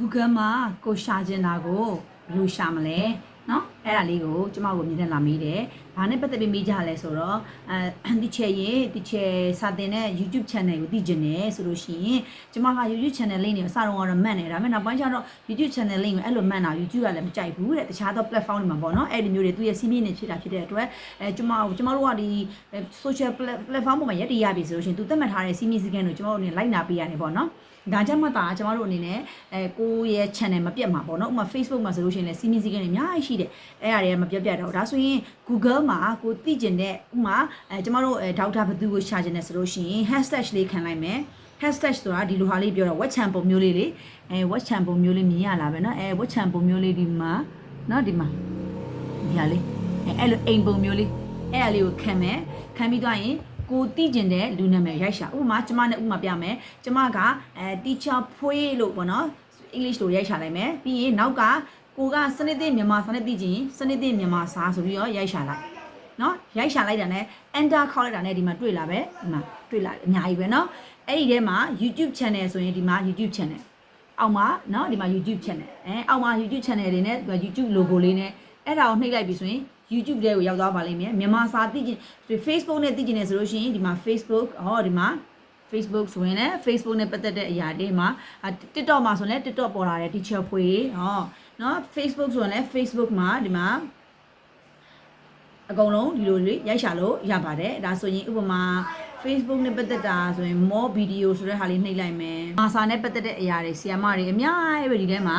Google မှာကိုရှာကျင်တာကိုဘယ်လိုရှာမလဲเนาะ အဲ့ဒါလေးကိုကျမကိုမြင်တဲ့လာမေးတယ်။ဘာနဲ့ပတ်သက်ပြီးမေးကြလဲဆိုတော့အဲတီချေရင်တီချေစာတင်တဲ့ YouTube channel ကိုသိကျင်တယ်ဆိုလို့ရှိရင်ကျမက YouTube channel link တွေအစတော့ကတော့မှတ်နေဒါပေမဲ့နောက်ပိုင်းကျတော့ YouTube channel link ကိုအဲ့လိုမှတ်တာ YouTube ကလည်းမကြိုက်ဘူးတဲ့တခြားသော platform တွေမှာပေါ့နော်အဲ့ဒီမျိုးတွေသူရဲ့စီးမြင့်နေဖြစ်တာဖြစ်တဲ့အတွက်အဲကျမကျမတို့ကဒီ social platform ပေါ်မှာရက်တည်ရပြီဆိုလို့ရှိရင်သူသတ်မှတ်ထားတဲ့စီးမြင့်စည်းကမ်းကိုကျမတို့အနေနဲ့လိုက်နာပေးရတယ်ပေါ့နော်ဒါကြောင့်မှသာကျမတို့အနေနဲ့အဲကိုယ့်ရဲ့ channel မပြတ်မှာပေါ့နော်ဥပမာ Facebook မှာဆိုလို့ရှိရင်လည်းစီးမြင့်စည်းကမ်းတွေအများကြီးရှိတယ်အဲ့အရာတွေကမပြတ်ပြတ်တော့ဒါဆိုရင် Google မှာကိုသိကျင်တဲ့ဥပမာအဲကျမတို့အဲဒေါက်တာဘသူကိုရှာကျင်တယ်ဆိုလို့ရှိရင် hashtag လေးခံလိုက်မယ် hashtag ဆိုတာဒီလိုဟာလေးပြောတော့ watch channel ပုံမျိုးလေးလေအဲ watch channel ပုံမျိုးလေးမြင်ရလာပဲเนาะအဲ watch channel ပုံမျိုးလေးဒီမှာเนาะဒီမှာဒီဟာလေးအဲအဲ့လိုအိမ်ပုံမျိုးလေးအဲ့အလေးကိုခံမယ်ခံပြီးသွားရင်ကိုတိကျင်တဲ့လူနာမည်ရိုက်ရှာဥပမာကျမနဲ့ဥပမာပြမယ်ကျမကအဲ teacher ဖွေးလို့ပေါ့နော် English လို့ရိုက်ရှာလိုက်မယ်ပြီးရင်နောက်က ကိုကစနစ်သစ်မြန်မာစာနဲ့သိချင်စနစ်သစ်မြန်မာစာဆိုပြီးတော့ရိုက်ရှာလိုက်နော်ရိုက်ရှာလိုက်တာနဲ့ enter ခေါက်လိုက်တာနဲ့ဒီမှာတွေ့လာပဲဒီမှာတွေ့လာအများကြီးပဲနော်အဲ့ဒီထဲမှာ YouTube channel ဆိုရင်ဒီမှာ YouTube channel အောက်မှာနော်ဒီမှာ YouTube channel အဲအောက်မှာ YouTube channel တွေနဲ့ YouTube logo လေးနဲ့အဲ့ဒါကိုနှိပ်လိုက်ပြီဆိုရင် YouTube တဲ့ကိုရောက်သွားပါလိမ့်မယ်မြန်မာစာသိချင် Facebook နဲ့သိချင်တယ်ဆိုလို့ရှိရင်ဒီမှာ Facebook ဟောဒီမှာ Facebook ဆိုရင်လည်း Facebook နဲ့ပတ်သက်တဲ့အရာတွေမှာအာ TikTok မှာဆိုရင်လည်း TikTok ပေါ်လာတဲ့ teacher ဖွေဟောเนาะ Facebook ဆိုရင်လည်း Facebook မှာဒီမှာအကုန်လုံးဒီလိုတွေရိုက်ရှာလို့ရပါတယ်ဒါဆိုရင်ဥပမာ Facebook နဲ့ပတ်သက်တာဆိုရင် more video ဆိုတဲ့ဟာလေးနှိပ်လိုက်မယ်။မာစာနဲ့ပတ်သက်တဲ့အရာတွေဆီယမတွေအများကြီးပဲဒီထဲမှာ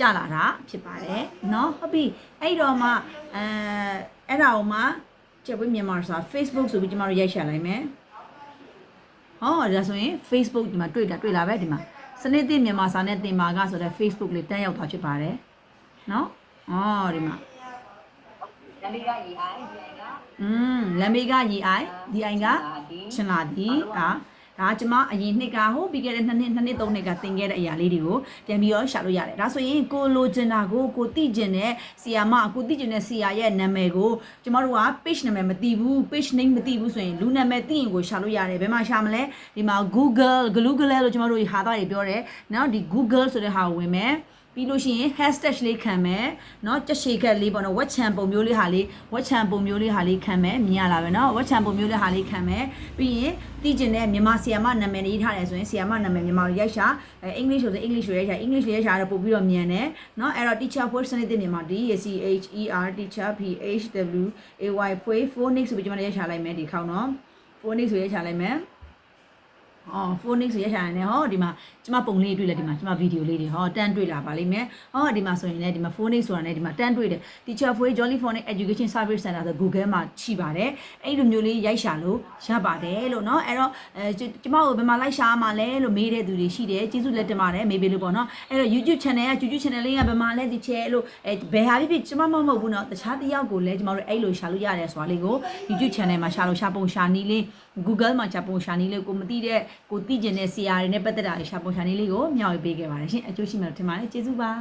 ကြလာတာဖြစ်ပါတယ်เนาะဟုတ်ပြီအဲ့တော့မှအဲအဲ့ဒါကိုမှချက်ပွေးမြန်မာစာ Facebook ဆိုပြီးကျမတို့ရိုက်ရှာလိုက်မယ်။ ဟောဒါဆိုရင် Facebook ဒီမှာတွေ့တာတွေ့လာပဲဒီမှာစနစ်သစ်မြန်မာစာနဲ့တင်ပါကဆိုတော့ Facebook လေးတက်ရောက်သွားဖြစ်ပါတယ်နော်အော်ဒီမှာလမ်းမေကရီအိုင်ဒီအိုင်ကอืมလမ်းမေကရီအိုင်ဒီအိုင်ကချင်လာဒီအာ ဒါကျမအရင်နှစ်ကဟိုပြီးခဲ့တဲ့နှစ်နှစ်နှစ်နှစ်သုံးနှစ်ကသင်ခဲ့တဲ့အရာလေးတွေကိုပြန်ပြီးတော့ရှာလို့ရတယ်ဒါဆိုရင်ကိုလိုချင်တာကိုကိုသိချင်တဲ့ဆီယာမကိုသိချင်တဲ့ဆီယာရဲ့နာမည်ကိုကျမတို့က page နာမည်မသိဘူး page name မသိဘူးဆိုရင်လူနာမည်သိရင်ကိုရှာလို့ရတယ်ဘယ်မှာရှာမလဲဒီမှာ Google Google လို့ကျမတို့ဟာသားတွေပြောတယ်နော်ဒီ Google ဆိုတဲ့ဟာကိုဝင်မယ် ပြီးလို့ရှိရင် hashtag လေးခံမယ်เนาะကြက်ရှည်ခက်လေးပေါ့နော် watch chan ပုံမျိုးလေးဟာလေး watch chan ပုံမျိုးလေးဟာလေးခံမယ်မြင်ရလာပဲเนาะ watch chan ပုံမျိုးလေးဟာလေးခံမယ်ပြီးရင်သိကျင်တဲ့မြန်မာဆီယာမနာမည်လေးထားတယ်ဆိုရင်ဆီယာမနာမည်မြန်မာလိုရိုက်ရှာအဲ English ဆိုရင် English လိုရိုက်ရှာ English လိုရိုက်ရှာတော့ပို့ပြီးတော့မြန်တယ်เนาะအဲ့တော့ teacher voice စနစ်တဲ့မြန်မာ D C H E R teacher P H W A Y ဖွေး phonics ဆိုပြီးကျွန်မရိုက်ရှာလိုက်မယ်ဒီခေါင်းเนาะ phonics ဆိုရိုက်ရှာလိုက်မယ် အော် phonics ဆိုရရှာနေဟောဒီမှာကျမပုံလေးတွေ့လဲဒီမှာကျမဗီဒီယိုလေးတွေဟောတန်းတွေ့လာပါလိမ့်မယ်ဟောဒီမှာဆိုရင်လည်းဒီမှာ phonics ဆိုတာနဲ့ဒီမှာတန်းတွေ့တယ် teacher for jolly phonics education service center ဆို Google မှာရှိပါတယ်အဲ့လိုမျိုးလေးရိုက်ရှာလို့ရပါတယ်လို့เนาะအဲ့တော့အဲကျမတို့ဘယ်မှာလိုက်ရှာမှာလဲလို့မေးတဲ့သူတွေရှိတယ်ကျေးဇူးလက်တင်ပါတယ်မေးပေးလို့ပေါ့เนาะအဲ့တော့ YouTube channel က YouTube channel လေးကဘယ်မှာလဲဒီချဲလို့အဲဘယ်ဟာဖြစ်ဖြစ်ကျမမမဟုတ်ဘူးเนาะတခြားတစ်ယောက်ကိုလည်းကျမတို့အဲ့လိုရှာလို့ရတယ်ဆိုတာလေးကို YouTube channel မှာရှာလို့ရှာပုံရှာနည်းလေး Google မှာရှာပုံရှာနည်းလေးကိုမသိတဲ့ ကိုသိကျင်တဲ့ CR တွေနဲ့ပတ်သက်တာတွေရှာပုံရှာနည်းလေးကိုမျှဝေပေးခဲ့ပါတယ်ရှင်အကျိုးရှိမယ်လို့ထင်ပါတယ်ကျေးဇူးပါ